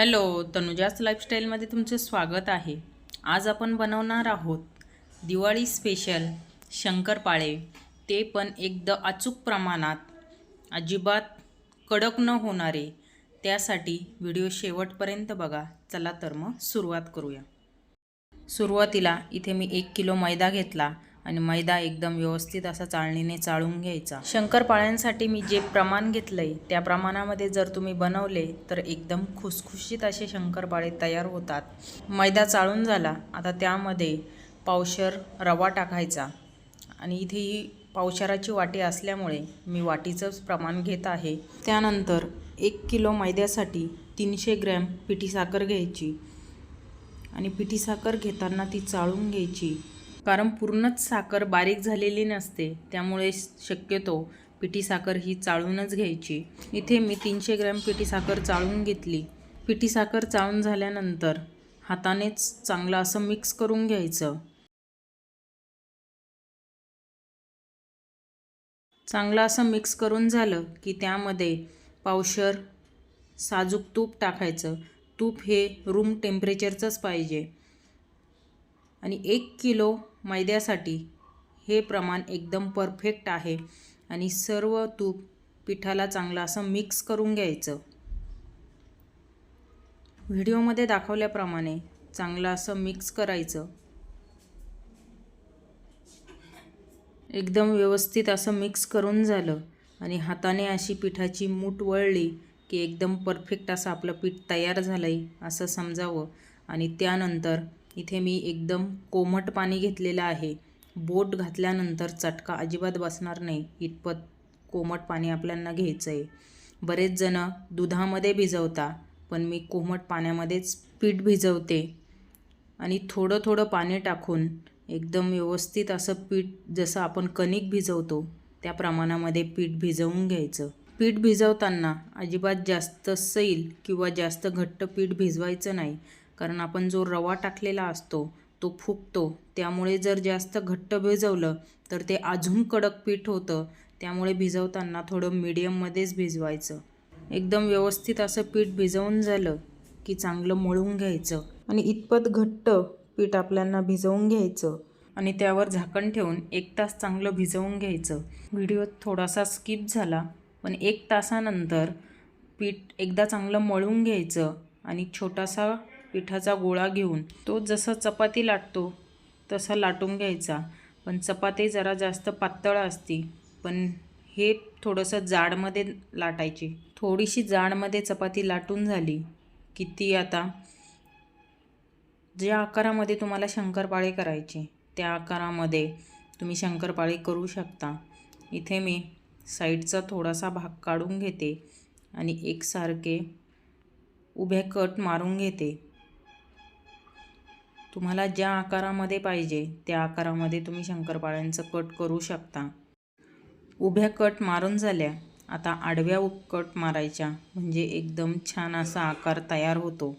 Hello तनुजाच लाईफस्टाईलमध्ये तुमचे स्वागत आहे. आज आपण बनवणार आहोत दिवाळी स्पेशल शंकरपाळे ते पण एकदम अचूक प्रमाणात अजिबात कडक न होणारे. त्यासाठी व्हिडिओ शेवटपर्यंत बघा. चला तर मग सुरुवात करूया. सुरुवातीला इथे मी एक किलो मैदा घेतला. आणि मैदा एकदम व्यवस्थित असा चाळणीने चाळून घ्यायचा. शंकरपाळ्यांसाठी मी जे प्रमाण घेतलंय त्या प्रमाणामध्ये जर तुम्ही बनवले तर एकदम खुसखुशीत असे शंकरपाळे तयार होतात. मैदा चाळून झाला आता त्यामध्ये पावशर रवा टाकायचा. आणि इथे ही पावशराची वाटी असल्यामुळे मी वाटीचंच प्रमाण घेत आहे. त्यानंतर एक किलो मैद्यासाठी तीनशे ग्रॅम पिठी साखर घ्यायची. आणि पिठी साखर घेताना ती चाळून घ्यायची. कारण पूर्णच साखर बारीक झालेली नसते त्यामुळे शक्यतो पिठी साखर ही चाळूनच घ्यायची. इथे मी तीनशे ग्रॅम पिठी साखर चाळून घेतली. पिठी साखर चाळून झाल्यानंतर हातानेच चांगलं असं मिक्स करून घ्यायचं. चांगलं असं मिक्स करून झालं की त्यामध्ये पावशर साजूक तूप टाकायचं. तूप हे रूम टेम्परेचरचंच पाहिजे. आणि एक किलो मैद्यासाठी हे प्रमाण एकदम परफेक्ट आहे आणि सर्व तूप पिठाला चांगलं असं मिक्स करून घ्यायचं. व्हिडिओमध्ये दाखवल्याप्रमाणे चांगलं असं मिक्स करायचं. एकदम व्यवस्थित असं मिक्स करून झालं आणि हाताने अशी पिठाची मूठ वळली की एकदम परफेक्ट असं आपलं पीठ तयार झालं आहे असं समजावं. आणि त्यानंतर इथे मी एकदम कोमट पाणी घेतलेलं आहे. बोट घातल्यानंतर चटका अजिबात बसणार नाही. इतपत कोमट पाणी आपल्यांना घ्यायचं आहे बरेच जणं दुधामध्ये भिजवता पण मी कोमट पाण्यामध्येच पीठ भिजवते. आणि थोडं थोडं पाणी टाकून एकदम व्यवस्थित असं पीठ जसं आपण कणिक भिजवतो त्या प्रमाणामध्ये पीठ भिजवून घ्यायचं. पीठ भिजवताना अजिबात जास्त सैल किंवा जास्त घट्ट पीठ भिजवायचं नाही. कारण आपण जो रवा टाकलेला असतो तो फुगतो. त्यामुळे जर जास्त घट्ट भिजवलं तर ते अजून कडक पीठ होतं. त्यामुळे भिजवताना थोडं मीडियममध्येच भिजवायचं. एकदम व्यवस्थित असं पीठ भिजवून झालं की चांगलं मळून घ्यायचं. आणि इतपत घट्ट पीठ आपल्याला भिजवून घ्यायचं. आणि त्यावर झाकण ठेवून एक तास चांगलं भिजवून घ्यायचं. व्हिडिओ थोडासा स्किप झाला पण एक तासानंतर पीठ एकदा चांगलं मळून घ्यायचं आणि छोटासा पिठाचा गोळा घेऊन तो जसं चपाती लाटतो तसा लाटून घ्यायचा. पण चपाती जरा जास्त पातळ असती. पण हे थोडंसं जाडमध्ये लाटायची. थोडीशी जाडमध्ये चपाती लाटून झाली की ती आता? ज्या आकारामध्ये तुम्हाला शंकरपाळे करायचे त्या आकारामध्ये तुम्ही शंकरपाळे करू शकता. इथे मी साईडचा थोडासा भाग काढून घेते आणि एकसारखे उभे कट मारून घेते. तुम्हाला ज्या आकारामध्ये पाहिजे त्या आकारामध्ये तुम्ही शंकरपाळ्यांचं कट करू शकता. उभ्या कट मारून झाल्या. आता आडव्या कट मारायच्या. म्हणजे एकदम छान असा आकार तयार होतो.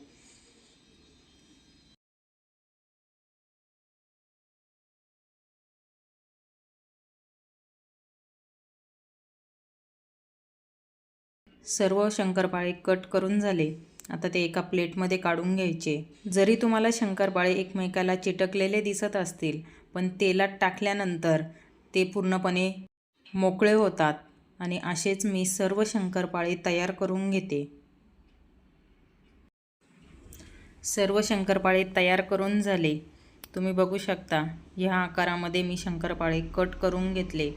सर्व शंकरपाळे कट करून झाले. आता ते एका प्लेटमध्ये काढून घ्यायचे. जरी तुम्हाला शंकरपाळे एकमेकाला चिटकलेले दिसत असतील पण तेलात टाकल्यानंतर ते पूर्णपणे मोकळे होतात आणि असेच मी सर्व शंकरपाळे तयार करून घेते. सर्व शंकरपाळे तयार करून झाले. तुम्ही बघू शकता ह्या आकारामध्ये मी शंकरपाळे कट करून घेतले.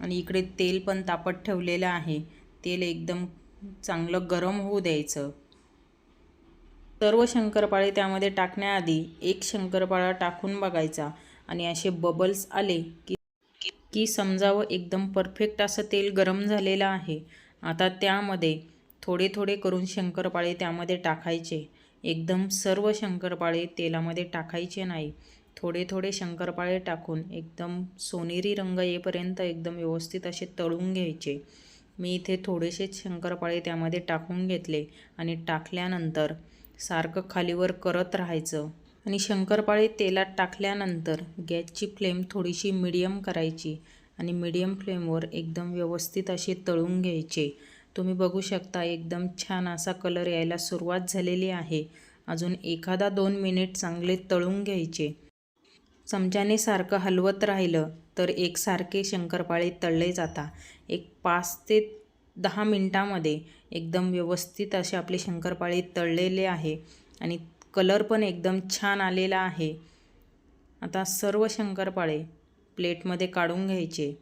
आणि इकडे तेल पण तापत ठेवलेलं आहे. तेल एकदम चांगलं गरम होऊ द्यायचं. सर्व शंकरपाळे त्यामध्ये टाकण्याआधी एक शंकरपाळा टाकून बघायचा आणि असे बबल्स आले की की समजावं एकदम परफेक्ट असं तेल गरम झालेलं आहे. आता त्यामध्ये थोडे थोडे करून शंकरपाळे त्यामध्ये टाकायचे. एकदम सर्व शंकरपाळे तेलामध्ये टाकायचे नाही. थोडे थोडे शंकरपाळे टाकून एकदम सोनेरी रंग येईपर्यंत एकदम व्यवस्थित असे तळून घ्यायचे. मी इथे थोडेसेच शंकरपाळे त्यामध्ये टाकून घेतले आणि टाकल्यानंतर सारखं खालीवर करत राहायचं. आणि शंकरपाळे तेलात टाकल्यानंतर गॅसची फ्लेम थोडीशी मिडियम करायची आणि मिडियम फ्लेमवर एकदम व्यवस्थित असे तळून घ्यायचे. तुम्ही बघू शकता एकदम छान असा कलर यायला सुरुवात झालेली आहे. अजून एखादा दोन मिनिट चांगले तळून घ्यायचे. चमच्याने सारखं हलवत राहिलं तर एकसारखे शंकरपाळे तळले जाता एक पाच ते दहा मिनटामध्ये एकदम व्यवस्थित असे आपले शंकरपाळे तळलेले आहे आणि कलर पण एकदम छान आलेला आहे. आता सर्व शंकरपाळे प्लेटमध्ये काढून घ्यायचे.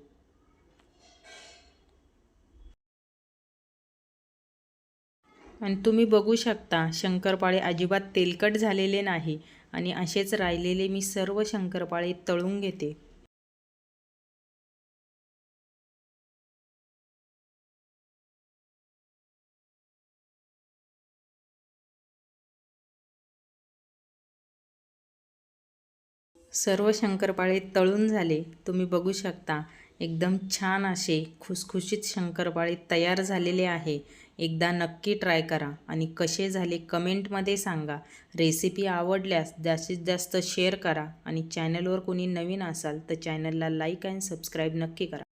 आणि तुम्ही बघू शकता शंकरपाळे अजिबात तेलकट झालेले नाही आणि असेच राहिलेले मी सर्व शंकरपाळे तळून घेते. सर्व शंकरपाळे तळून झाले. तुम्ही बघू शकता एकदम छान असे खुसखुशीत शंकरपाळे तयार झालेले आहे. एकदा नक्की ट्राय करा आणि कसे झाले कमेंटमध्ये सांगा. रेसिपी आवडल्यास जास्तीत जास्त शेअर करा आणि चॅनलवर कोणी नवीन असाल तर चॅनलला लाईक अँड सबस्क्राईब नक्की करा.